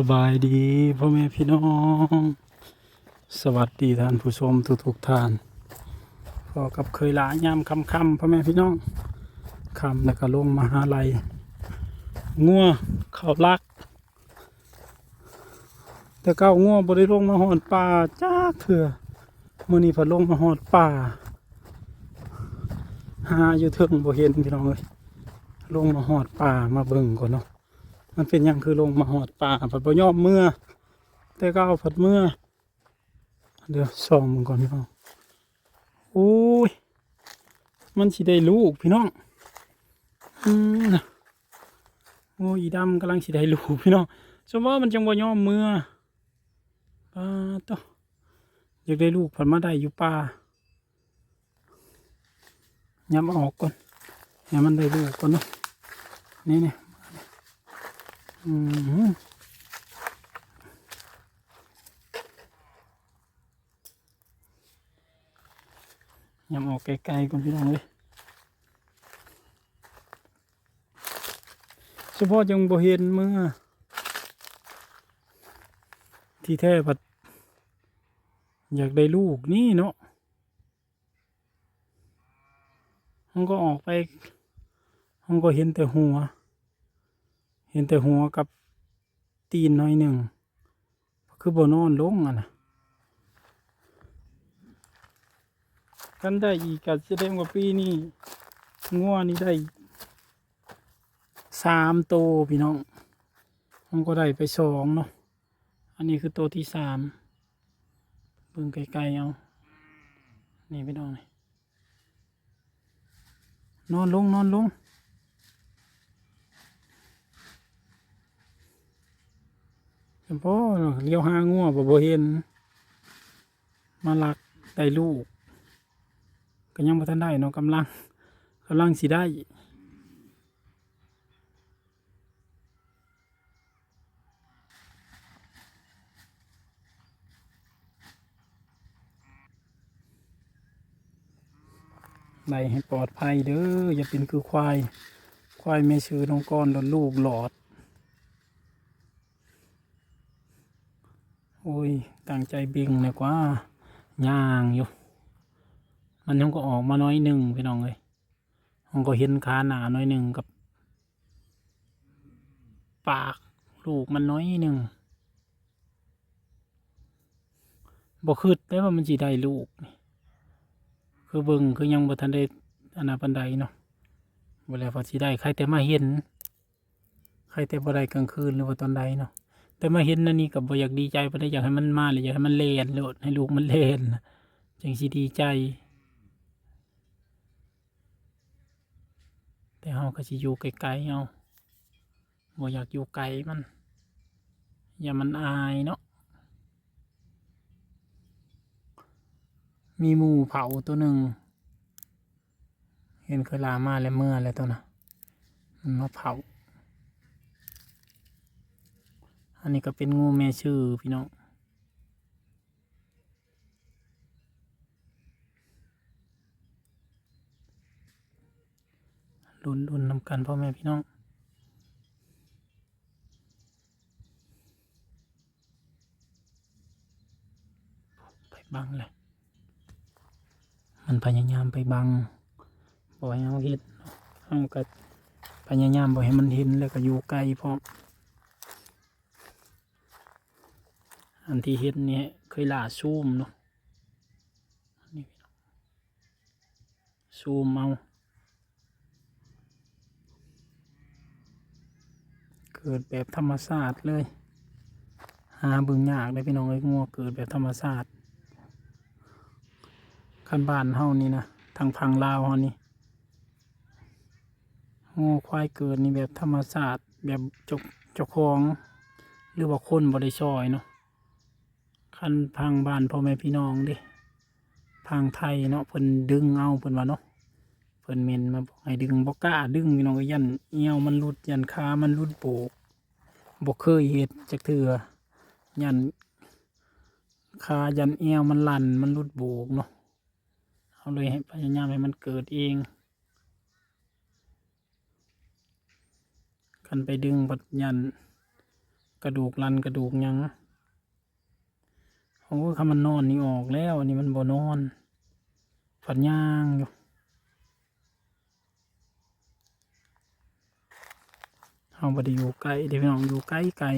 สบายดีพ่อแม่พี่น้อง สวัสดีท่านผู้ชมทุกทุกท่านพอกับเคยหลายามคำคำพ่อแม่พี่น้องคำแล้วก็ลงมหาลัยงัวเขาลัก แต่เก้างัวบริลงมาหอดป่าจ้าเถื่อมื่อนี้พอลงมาหอดป่าหาอยู่เทิงบ่เห็นพี่น้องเลยลงมาหอดป่ามาเบิ่งก่อนเนาะ มันเป็นหยังคือลงมาหอดป่าผัดบ่ยอมเมื่อ แต่ก็เอาผัดเมื่อ เดี๋ยวส่องมึงก่อนพี่น้องโอ้ย มันสิได้ลูกพี่น้อง อืมโอ้ยดำกำลังสิได้ลูกพี่น้องสมมติว่ามันจังบ่ยอมเมื่อป้าต่ออยากได้ลูกผัดมาได้อยู่ป่าย้ำออกก่อนให้มันได้ลูกก่อนเนาะนี่เนี่ย ยำออกไกลๆก่อนพี่น้องเลยเฉพาะยังบ่เห็นเมื่อ ที่แท้ผัดอยากได้ลูกนี่เนาะมันก็ออกไปมันก็เห็นแต่หัว เห็นแต่หัวกับตีนหน้อยหนึ่ง คือบ่นอนลงอะนะกันได้อีกก็แสดงว่าปีนี้งัวนี่ได้สามโตพี่น้องมันก็ได้ไปสองเนาะ อันนี้คือโตที่สามเบิ่งไกลๆเอา นี่พี่น้องนี่นอนลงนอนลง เฉพาะเลี้ยวหางัวบ่บ่เห็น มาลักได้ลูก ก็ยังบ่ทันได้เนาะกำลังกำลังสิได้ได้ให้ปลอดภัยเด้ออย่าเป็นคือควาย ควายไม่ชื่อน้องก้อนแล้วลูกหลอด โอ้ยตั้งใจบิงเลยกว่าย่างอยู่มันยังก็ออกมาน้อยหนึ่งพี่น้องเลยมันก็เห็นขาหนาน้อยหนึ่งกับ ปากลูกมันน้อยหนึ่งบ่คืดได้ว่ามันจีได้ลูกนี่คือเบิ่งคือยังบ่ทันได้อนาปันไดเนาะเวลาพอสิได้ใครแต่มาเห็น ใครแต่บ่ได้กลางคืนหรือว่าตอนใดเนาะ แต่มาเห็นนั่นนี่กับบ่อยากดีใจเพราะได้อยากให้มันมาเลยอยากให้มันเลนโลดให้ลูกมันเลนจังสิดีใจ แต่เฮาก็สิอยู่ไกลๆเอาบ่อยากอยู่ไกลมัน อย่ามันอายเนาะมีหมูเผาตัวหนึ่งเห็นเคยลามาแล้วเมื่อแล้วตัวน่ะมันมาเผา อันนี้ก็เป็นงูแม่ชื่อพี่น้องรุนรุนนำกันพ่อแม่พี่น้องไปบังเลยมันพยายามไปบังบ่ให้เอาเห็นเอาก็พยายามบ่ให้มันเห็นแล้วก็อยู่ไกลพร้อม อันที่เห็นนี่เคยล่าซูมเนาะนี่ซูมเอาเกิดแบบธรรมชาติเลย หาบึงยากเลยพี่น้องไอ้ยงัวเกิดแบบธรรมชาติคันบ้านเฮานี่นะทางพังลาวเฮานี่งัวควายเกิดนี่แบบธรรมชาติแบบจกจ้าของ หรือว่าคนบริชอยเนาะ คันพังบ้านพ่อแม่พี่น้องเดิพังไทยเนาะเพิ่นดึงเอาเพิ่นว่าเนาะเพิ่นเมนมาบอกให้ดึงบ่กล้าดึงพี่น้องก็ยันเอียวมันรุดยันขามันรุดโปกบ่เคยเฮ็ดจักเทื่อยันขายันเอียวมันลั่นมันรุดโบกเนาะเอาเลยให้พยายามให้มันเกิดเองคันไปดึงบัดยัน กระดูกลันกระดูกยัง โอ้คำมันนอนนี่ออกแล้ว อันนี้มันบ่นอนฝันย่างอยู่เอาบ่ได้อยู่ไกลเดี๋ยวพี่น้องอยู่ไกลไกล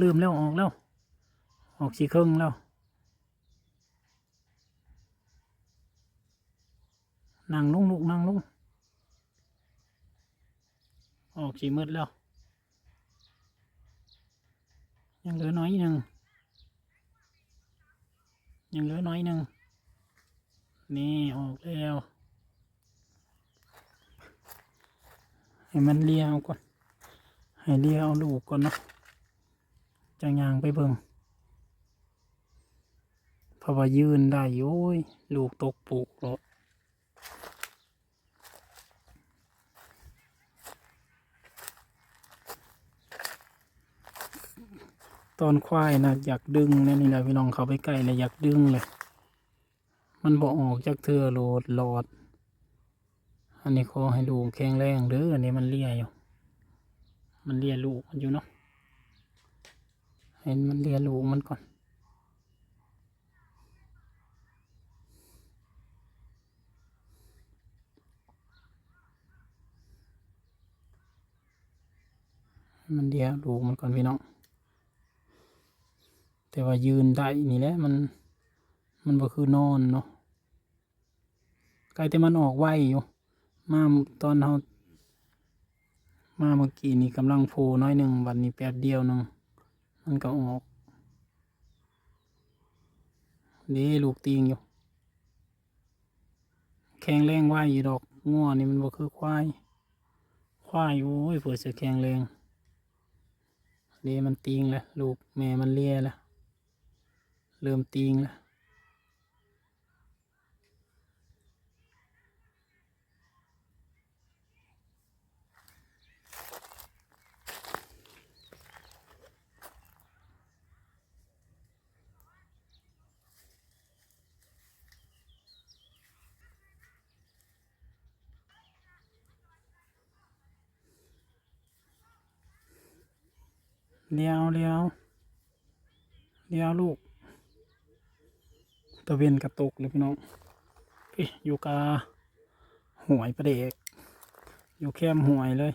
ลืมแล้วออกแล้ว ออกสีครึ่งแล้วนั่งลุงลูกนั่งลุงออกสีมืดแล้ว ยังเหลือน้อยหนึ่ง ยังเหลือน้อยหนึ่งนี่ออกแล้วให้มันเลี้ยวก่อน ให้เลี้ยวลูกก่อนเนาะจะยางไปเบิ่งเพราะว่ายืนได้โอ้ย ลูกตกปลูกแล้ว ตอนควายนะอยากดึงนะนี่แหละพี่น้องเขาไปใกล้เลยอยากดึงเลย มันบ่ออกจากเธอโหลดหลอด อันนี้ขอให้ลูกแข็งแรงเด้ออันนี้มันเลียอยู่ มันเลียลูกมันอยู่เนาะเห็นมันเลียลูกมันก่อนมันเลียลูกมันก่อนพี่น้อง แต่ว่ายืนได้นี่แหละมัน มันก็คือนอนเนาะไกลแต่มันออกไวอยู่ มาตอนเรามาเมื่อกี้นี่กำลังโฟน้อยหนึ่งวันนี้แป๊บเดียวนึงมันก็ออกนี่ลูกตีงอยู่ แข็งแรงไวอยู่ดอกง่วนี่มันบ่คือควาย ควายโอ้ยเผื่อจะแข็งแรงนี่มันตีงแล้วลูกแม่มันเลียแล้ว เริ่มตีงแล้วเลี้ยวเลี้ยวเลี้ยวลูก ตะเวนกระตุกเลยพี่น้องเอ้ยอยู่กาหวยประเดกอยู่แคมหวยเลย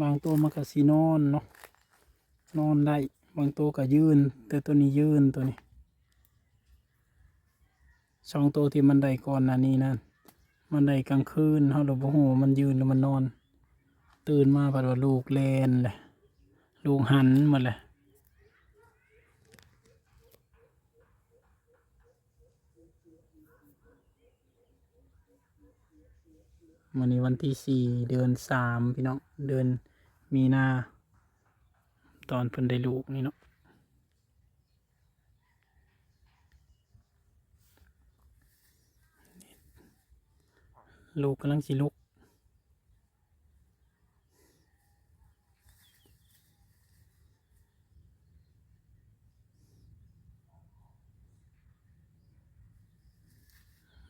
บางตัวมันก็สีนอนเนาะนอนได้ บางตัวก็ยืน แต่ตัวนี้ยืนตัวนี้ สองตัวที่มันได้ก่อนหน้านี้นั่นมันได้กลางคืนเขาหลบหูมันยืนแล้วมันนอน ตื่นมาปัดว่าลูกแลนเลยลูกหันหมดเลยวันนี้วันที่สี่เดือนสามพี่น้องเดือนมีนา ตอนเพิ่นได้ลูกนี่เนาะ ลูกกำลังสิลุก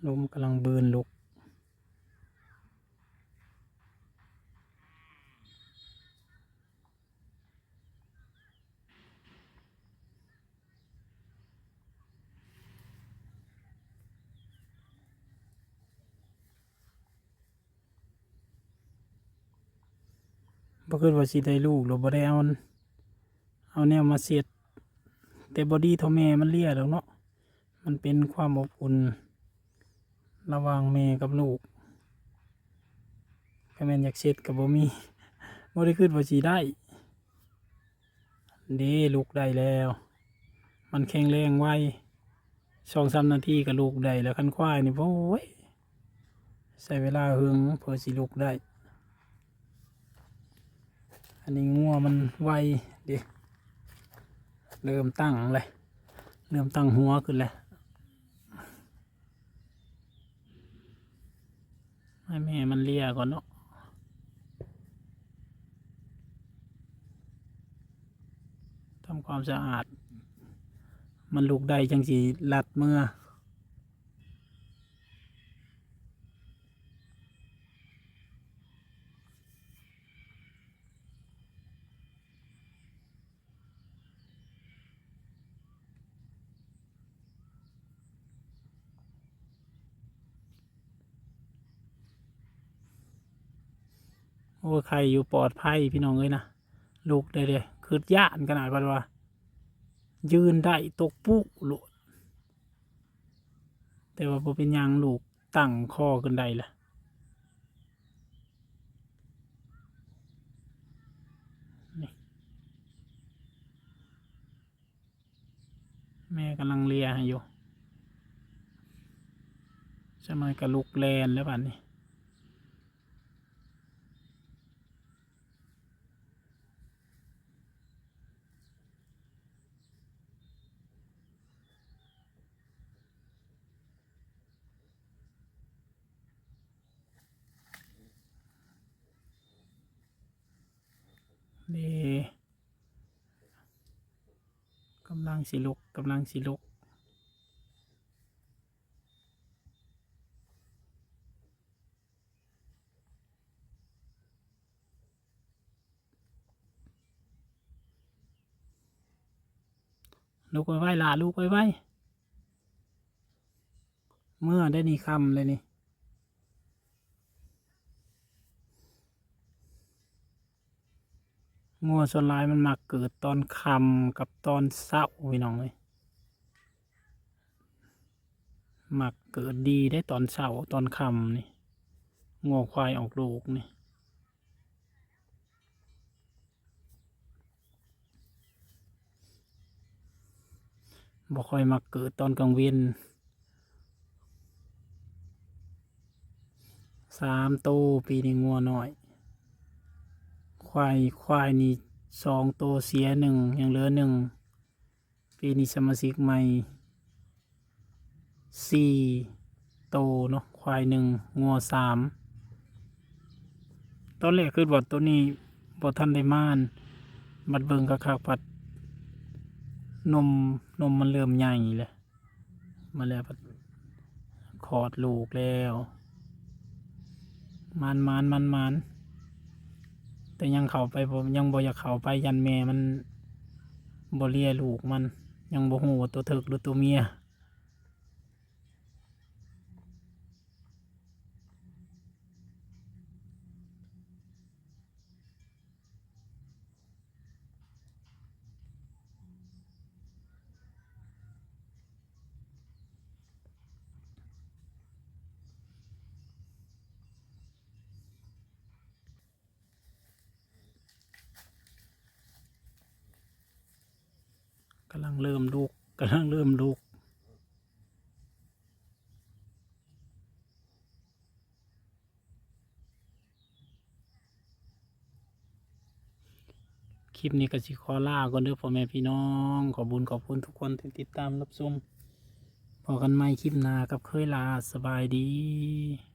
ลมกำลังเบินลุก บ่คิดว่าสิได้ลูกหรือบ่ได้เอาอันเอาแนวมาเสียด แต่บอดี้เท่าแม่มันเลี่ยแล้วเนาะมันเป็นความอบอุ่น ระหว่างแม่กับลูกก็แม่นอยากเสียดกับบ่มีบ่ได้คิดว่าสิได้เด้ลูกได้แล้ว มันแข็งแรงไวสองสามนาทีก็ลูกได้แล้วคันควายนี่โอ้ยใช้เวลาหึงเพื่อสิลูกได้ นนี้งัวมันไวเดิเริ่มตั้งเลยเริ่มตั้งหัวขึ้นเลยให้แม่มันเลียก่อนเนาะทำความสะอาด มันลูกได้จังสีลัดเมื่อ โอ้ใครอยู่ปลอดภัยพี่น้องเอ้ยนะลูกได้เลยคือย่านขนาดว่าว่า ยืนได้ตกปุ๊โลดแต่ว่าบ่เป็นยังลูกตั้งคอขึ้นได้ละแม่กำลังเลียอยู่สมัยกับลูกแลนแล้วบัดนี้นี่ กำลังสิลุกกำลังสิลุกลุกไว้ไว้ล่ะลุกไว้ไว้ เมื่อได้นี่คำเลยนี่ งัวส่วนหลายมันมักเกิดตอนคำกับตอนเศร้าพี่น้องเลยมักเกิดดีได้ตอนเศร้าตอนคำนี่งัวควายออกลูกนี่บ่ค่อยมักเกิดตอนกลางเวียนสามโตวปีนี้งัวน้อย ควายควายนี่สองตัวเสียหนึ่งยังเหลือหนึ่งปีนี้สมาชิกใหม่สี่โตเนาะควายหนึ่งงัวสามตอนแรกคือว่าตัวนี้บ่ทันได้ม่านบัดเบิงกระคักปัดนมนมมันเริ่มใหญ่เลยมาแล้วบัดคอดลูกแล้ว มันมันมันมัน แต่ยังเข้าไปผมยังบ่อยากเข้าไปยันแม่มันบ่เลียลูกมัน ยังบ่ฮู้ว่าตัวถึกหรือตัวเมีย กำลังเริ่มลูกกำลังเริ่มลูกคลิปนี้ก็สิขอลาก่อนเด้อพ่อแม่พี่น้อง ขอบุญขอบคุณทุกคนที่ติดตามรับชมพอกันใหม่คลิปหน้ากับเคยลาสบายดี